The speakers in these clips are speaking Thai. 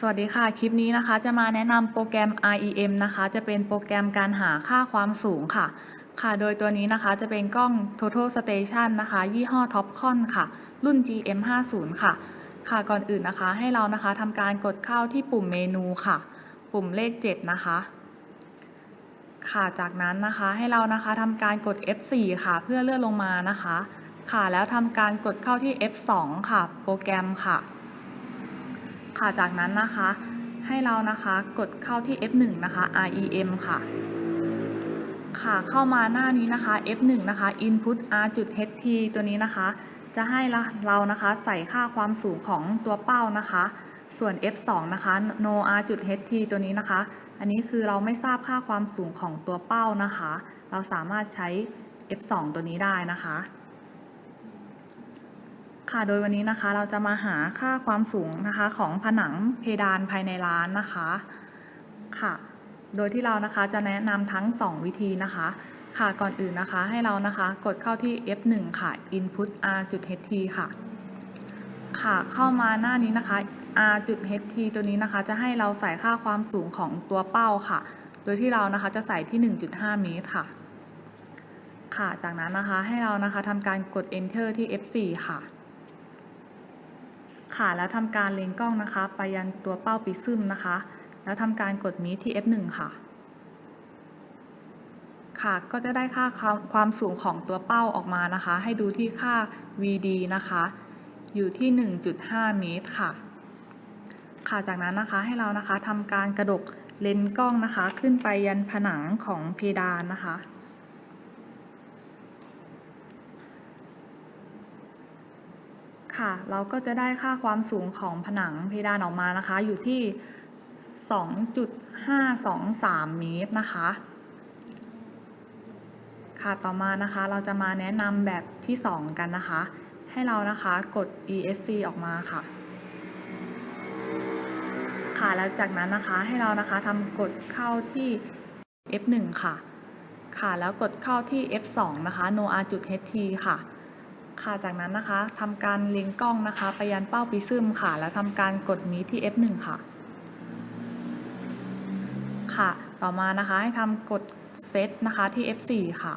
สวัสดีค่ะ คลิปนี้นะคะจะมาแนะนำโปรแกรม REM นะคะ จะเป็นโปรแกรมการหาค่าความสูงค่ะ ค่ะ โดยตัวนี้นะคะจะเป็นกล้อง Total Station นะคะ ยี่ห้อ Topcon ค่ะ รุ่น GM50 ค่ะ ค่ะก่อนอื่นนะคะให้เรานะคะทำการกดเข้าที่ปุ่มเมนูค่ะ ปุ่มเลข 7 นะคะ ค่ะจากนั้นนะคะให้เรานะคะทำการกด F4 ค่ะ เพื่อเลื่อนลงมานะคะ ค่ะแล้วทำการกดเข้าที่ F2 ค่ะ โปรแกรมค่ะ ค่ะจากนั้นนะคะให้เรานะคะกดเข้าที่ F1 นะคะ REM ค่ะ ค่ะเข้ามาหน้านี้นะคะ F1 นะคะ input r.ht ตัวนี้นะคะ จะให้เรานะคะใส่ค่าความสูงของตัวเป้านะคะ ส่วน F2 นะคะ no r.ht ตัวนี้นะคะ อันนี้คือเราไม่ทราบค่าความสูงของตัวเป้านะคะ เราสามารถใช้ F2 ตัวนี้ได้นะคะ ค่ะ โดยวันนี้นะคะเราจะมาหาค่าความสูงนะคะของผนังเพดานภายในร้านนะคะ ค่ะ โดยที่เรานะคะจะแนะนำทั้ง 2 วิธีนะคะ ค่ะ ก่อนอื่นนะคะให้เรานะคะกดเข้าที่ F1 ค่ะ input r.ht ค่ะ ค่ะ เข้ามาหน้านี้นะคะ r.ht ตัวนี้นะคะ จะให้เราใส่ค่าความสูงของตัวเป้าค่ะ โดยที่เรานะคะจะใส่ที่ 1.5 เมตรค่ะ ค่ะ จากนั้นนะคะให้เรานะคะทำการกด enter ที่ F4 ค่ะ ค่ะแล้วทำการเล็งกล้องนะคะ ไปยันตัวเป้าปิซึมนะคะ แล้วทำการกดมีที่ F1 ค่ะ ค่ะก็จะได้ค่าความสูงของตัวเป้าออกมานะคะ ให้ดูที่ค่า VD นะคะ อยู่ที่ 1.5 เมตรค่ะ ค่ะจากนั้นนะคะให้เรานะคะทำการกระดกเลนส์กล้องนะคะ ขึ้นไปยันผนังของเพดานนะคะ ค่ะ เราก็จะได้ค่าความสูงของผนังเพดานออกมานะคะ อยู่ที่ 2.523 เมตรนะคะ ค่ะต่อมานะคะเราจะมาแนะนำแบบที่ 2 กันนะคะ ให้เรานะคะกด ESC ออกมาค่ะ ค่ะแล้วจากนั้นนะคะให้เรานะคะทำกดเข้าที่ F1 ค่ะ ค่ะแล้วกดเข้าที่ F2 นะคะ no r.ht ค่ะ ค่ะจากนั้นนะคะทำการเล็งกล้องนะคะ ไปยันเป้าปิซึมค่ะ แล้วทำการกดมีที่ F1 ค่ะ ค่ะ ต่อมานะคะให้ทำกดเซตนะคะที่ F4 ค่ะ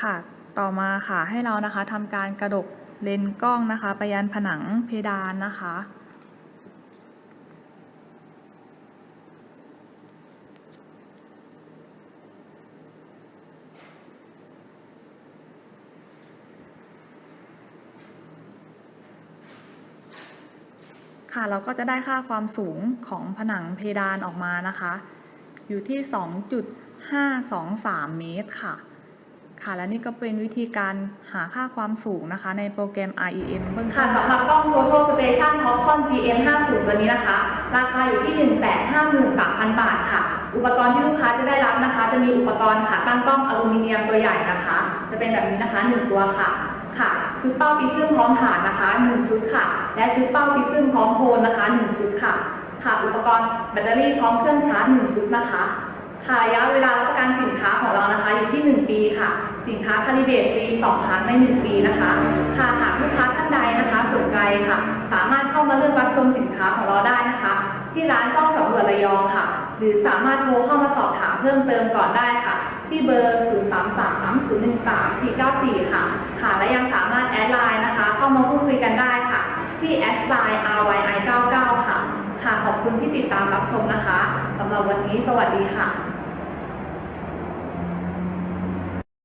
ค่ะ ต่อมาค่ะให้เรานะคะทำการกระดกเลนกล้องนะคะ ไปยันผนังเพดานนะคะ ค่ะเราก็จะได้ค่าความสูงของผนังเพดานออกมานะคะ อยู่ที่ 2.523 เมตรค่ะ ค่ะและนี่ก็เป็นวิธีการหาค่าความสูงนะคะ ในโปรแกรม REM เบื้องค่ะสำหรับกล้อง Total Station Topcon GM50 ตัวนี้นะคะ ราคาอยู่ที่ 153,000 บาทค่ะ อุปกรณ์ที่ลูกค้าจะได้รับนะคะ จะมีอุปกรณ์ค่ะตั้งกล้องอลูมิเนียมตัวใหญ่นะคะ จะเป็นแบบนี้นะคะ 1 ตัวค่ะค่ะ ชุดเป้าปิซึมพร้อมฐานนะคะ 1 ชุดค่ะ และชุดเป้าปิซึมพร้อมโพลนะคะ 1 ชุดค่ะ ค่ะ อุปกรณ์แบตเตอรี่พร้อมเครื่องชาร์จ 1 ชุดนะคะ ค่ะระยะเวลารับประกันสินค้าของเรานะคะอยู่ที่ 1 ปีค่ะ สินค้าคาลิเบตฟรี2ครั้งใน 1 ปีนะคะ ค่ะหากลูกค้าท่านใดนะคะสนใจค่ะ สามารถเข้ามาเลือกรับชมสินค้าของเราได้นะคะ ที่ร้านกล้องสำรวจระยองค่ะ หรือสามารถโทรเข้ามาสอบถามเพิ่มเติมก่อนได้ค่ะ ที่เบอร์ 033 013 494 ค่ะ ค่ะ และยังสามารถแอดไลน์นะคะ เข้ามาพูดคุยกันได้ค่ะ ที่แอดไลน์ ryi99 ค่ะ ค่ะ ขอบคุณที่ติดตามรับชมนะคะ สำหรับวันนี้สวัสดีค่ะ